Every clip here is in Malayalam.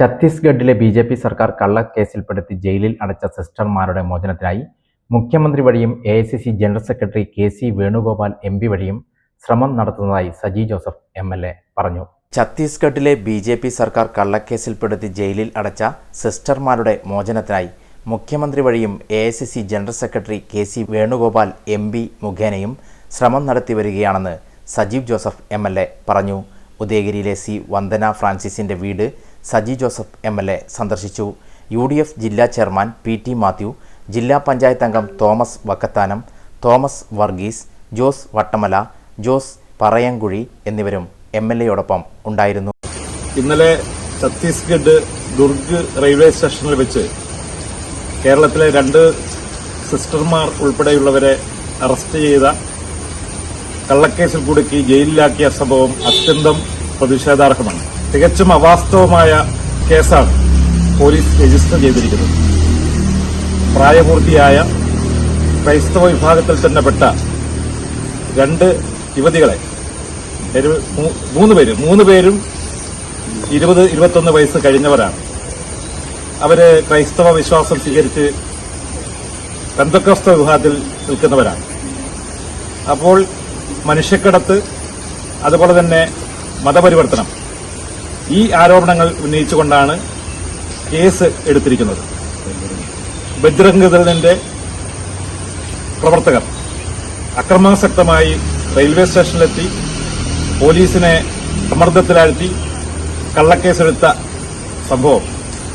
ഛത്തീസ്ഗഡിലെ ബി ജെ പി സർക്കാർ കള്ളക്കേസിൽപ്പെടുത്തി ജയിലിൽ അടച്ച സിസ്റ്റർമാരുടെ മോചനത്തിനായി മുഖ്യമന്ത്രി വഴിയും A I C C general secretary K C Venugopal M P വഴിയും ശ്രമം നടത്തുന്നതായി Saji Joseph M L A പറഞ്ഞു. ഛത്തീസ്ഗഡിലെ ബി ജെ പി സർക്കാർ കള്ളക്കേസിൽപ്പെടുത്തി ജയിലിൽ അടച്ച സിസ്റ്റർമാരുടെ മോചനത്തിനായി മുഖ്യമന്ത്രി വഴിയും A I C C general secretary K C Venugopal M P മുഖേനയും ശ്രമം നടത്തി വരികയാണെന്ന് Sajeev Joseph M L A പറഞ്ഞു. ഉദയഗിരിയിലെ സി വന്ദന ഫ്രാൻസിസിന്റെ വീട് Saji Joseph M L A സന്ദർശിച്ചു. യു ഡി എഫ് ജില്ലാ ചെയർമാൻ പി ടി മാത്യു ജില്ലാ പഞ്ചായത്ത് അംഗം തോമസ് വക്കത്താനം തോമസ് വർഗീസ് ജോസ് വട്ടമല ജോസ് പറയങ്കുഴി എന്നിവരും എം എൽ എയോടൊപ്പം ഉണ്ടായിരുന്നു. ഇന്നലെ ഛത്തീസ്ഗഡ് ദുർഗ് റെയിൽവേ സ്റ്റേഷനിൽ വെച്ച് കേരളത്തിലെ രണ്ട് സിസ്റ്റർമാർ ഉൾപ്പെടെയുള്ളവരെ അറസ്റ്റ് ചെയ്ത കള്ളക്കേസിൽ കുടുക്കി ജയിലിലാക്കിയ സംഭവം അത്യന്തം പ്രതിഷേധാർഹമാണ്. തികച്ചും അവാസ്തവമായ കേസാണ് പോലീസ് രജിസ്റ്റർ ചെയ്തിരിക്കുന്നത്. പ്രായപൂർത്തിയായ ക്രൈസ്തവ വിഭാഗത്തിൽ തന്നെ പെട്ട രണ്ട് യുവതികളെ മൂന്ന് പേര് മൂന്ന് പേരും ഇരുപത് ഇരുപത്തൊന്ന് വയസ്സ് കഴിഞ്ഞവരാണ്. അവർ ക്രൈസ്തവ വിശ്വാസം സ്വീകരിച്ച് ബന്ധക്രസ്ത വിഭാഗത്തിൽ നിൽക്കുന്നവരാണ്. അപ്പോൾ മനുഷ്യക്കടത്ത് അതുപോലെ തന്നെ മതപരിവർത്തനം. ഈ ആരോപണങ്ങൾ ഉന്നയിച്ചുകൊണ്ടാണ് കേസ് എടുത്തിരിക്കുന്നത്. ബജ്രംഗദളിന്റെ പ്രവർത്തകർ അക്രമാസക്തമായി റെയിൽവേ സ്റ്റേഷനിലെത്തി പോലീസിനെ സമ്മർദ്ദത്തിലാഴ്ത്തി കള്ളക്കേസെടുത്ത സംഭവം.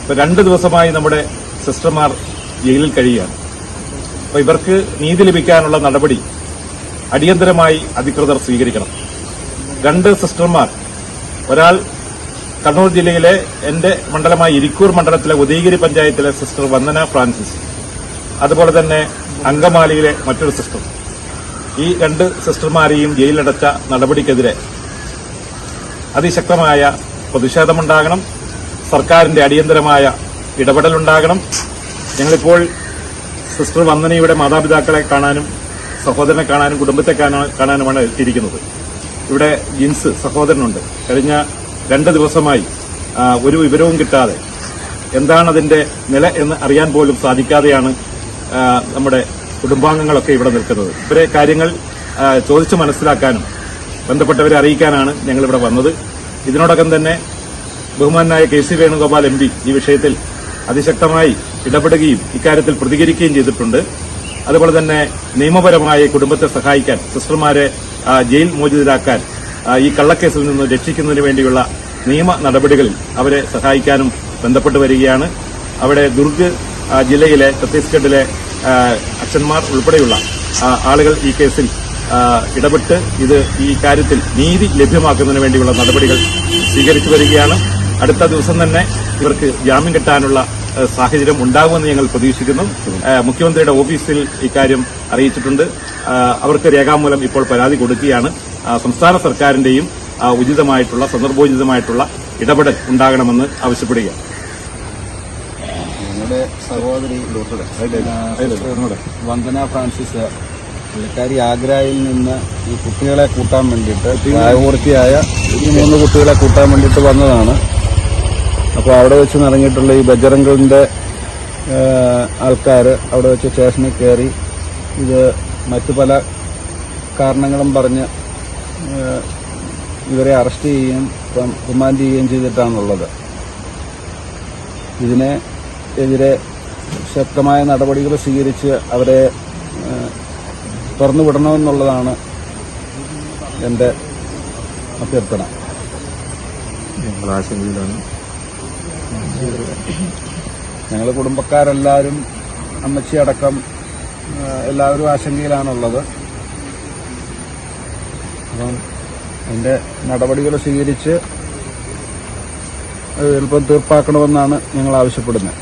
ഇപ്പൊ രണ്ട് ദിവസമായി നമ്മുടെ സിസ്റ്റർമാർ ജയിലിൽ കഴിയുകയാണ്. അപ്പൊ ഇവർക്ക് നീതി ലഭിക്കാനുള്ള നടപടി അടിയന്തരമായി അധികൃതർ സ്വീകരിക്കണം. രണ്ട് സിസ്റ്റർമാർ ഒരാൾ കണ്ണൂർ ജില്ലയിലെ എന്റെ മണ്ഡലമായ ഇരിക്കൂർ മണ്ഡലത്തിലെ ഉദയഗിരി പഞ്ചായത്തിലെ സിസ്റ്റർ വന്ദന ഫ്രാൻസിസ് അതുപോലെ തന്നെ അങ്കമാലിയിലെ മറ്റൊരു സിസ്റ്റർ. ഈ രണ്ട് സിസ്റ്റർമാരെയും ജയിലിലടച്ച നടപടിക്കെതിരെ അതിശക്തമായ പ്രതിഷേധമുണ്ടാകണം സർക്കാരിന്റെ അടിയന്തരമായ ഇടപെടലുണ്ടാകണം. ഞങ്ങളിപ്പോൾ സിസ്റ്റർ വന്ദനയുടെ മാതാപിതാക്കളെ കാണാനും സഹോദരനെ കാണാനും കുടുംബത്തെ കാണാ- കാണാനുമാണ് എത്തിയിരിക്കുന്നത്. ഇവിടെ ജിൻസ് സഹോദരനുണ്ട്. കഴിഞ്ഞ രണ്ട് ദിവസമായി ഒരു വിവരവും കിട്ടാതെ. എന്താണ് അതിന്റെ നില എന്ന് അറിയാൻ പോലും സാധിക്കാതെയാണ് നമ്മുടെ കുടുംബാംഗങ്ങളൊക്കെ ഇവിടെ നിൽക്കുന്നത്. ഇവരെ കാര്യങ്ങൾ ചോദിച്ചു മനസ്സിലാക്കാനും ബന്ധപ്പെട്ടവരെ അറിയിക്കാനാണ് ഞങ്ങളിവിടെ വന്നത്. ഇതിനോടകം തന്നെ ബഹുമാനായ കെ സി വേണുഗോപാൽ എം ഈ വിഷയത്തിൽ അതിശക്തമായി ഇടപെടുകയും ഇക്കാര്യത്തിൽ പ്രതികരിക്കുകയും ചെയ്തിട്ടുണ്ട്. അതുപോലെ തന്നെ നിയമപരമായി കുടുംബത്തെ സഹായിക്കാൻ സിസ്റ്റർമാരെ ജയിൽ മോചിതരാക്കാൻ ഈ കള്ളക്കേസിൽ നിന്ന് രക്ഷിക്കുന്നതിന് വേണ്ടിയുള്ള നിയമ നടപടികളിൽ അവരെ സഹായിക്കാനും ബന്ധപ്പെട്ട് വരികയാണ്. അവിടെ ദുർഗ് ജില്ലയിലെ ഛത്തീസ്ഗഡിലെ അച്ഛന്മാർ ഉൾപ്പെടെയുള്ള ആളുകൾ ഈ കേസിൽ ഇടപെട്ട് ഇത് ഈ കാര്യത്തിൽ നീതി ലഭ്യമാക്കുന്നതിന് വേണ്ടിയുള്ള നടപടികൾ സ്വീകരിച്ചു വരികയാണ്. അടുത്ത ദിവസം തന്നെ ഇവർക്ക് ജാമ്യം കിട്ടാനുള്ള സാഹചര്യം ഉണ്ടാകുമെന്ന് ഞങ്ങൾ പ്രതീക്ഷിക്കുന്നു. മുഖ്യമന്ത്രിയുടെ ഓഫീസിൽ ഇക്കാര്യം അറിയിച്ചിട്ടുണ്ട്. അവർക്ക് രേഖാമൂലം ഇപ്പോൾ പരാതി കൊടുക്കുകയാണ്. സംസ്ഥാന സർക്കാരിന്റെയും ഉചിതമായിട്ടുള്ള സന്ദർഭോചിതമായിട്ടുള്ള ഇടപെടൽ ഉണ്ടാകണമെന്ന് ആവശ്യപ്പെടുക സഹോദരി വന്ദന ഫ്രാൻസിസ് പുള്ളിക്കാരി ആഗ്രയിൽ നിന്ന് ഈ കുട്ടികളെ കൂട്ടാൻ വേണ്ടിയിട്ട് പ്രായപൂർത്തിയായ ഈ മൂന്ന് കുട്ടികളെ കൂട്ടാൻ വേണ്ടിയിട്ട് വന്നതാണ്. അപ്പോൾ അവിടെ വെച്ച് നിറഞ്ഞിട്ടുള്ള ഈ ബജറംഗിന്റെ ആൾക്കാർ അവിടെ വെച്ച് സ്റ്റേഷനിൽ കയറി ഇത് മറ്റു പല കാരണങ്ങളും പറഞ്ഞ് ഇവരെ അറസ്റ്റ് ചെയ്യുകയും റിമാൻഡ് ചെയ്യുകയും ചെയ്തിട്ടാണുള്ളത്. ഇതിനെ എതിരെ ശക്തമായ നടപടികൾ സ്വീകരിച്ച് അവരെ തുറന്നുവിടണമെന്നുള്ളതാണ് തുറന്നു വിടണമെന്നുള്ളതാണ് എന്റെ അഭ്യർത്ഥന. ഞങ്ങൾ കുടുംബക്കാരെല്ലാവരും അമ്മച്ചി അടക്കം എല്ലാവരും ആശങ്കയിലാണുള്ളത്. അപ്പം അതിന്റെ നടപടികൾ സ്വീകരിച്ച് എളുപ്പം തീർപ്പാക്കണമെന്നാണ് ഞങ്ങൾ ആവശ്യപ്പെടുന്നത്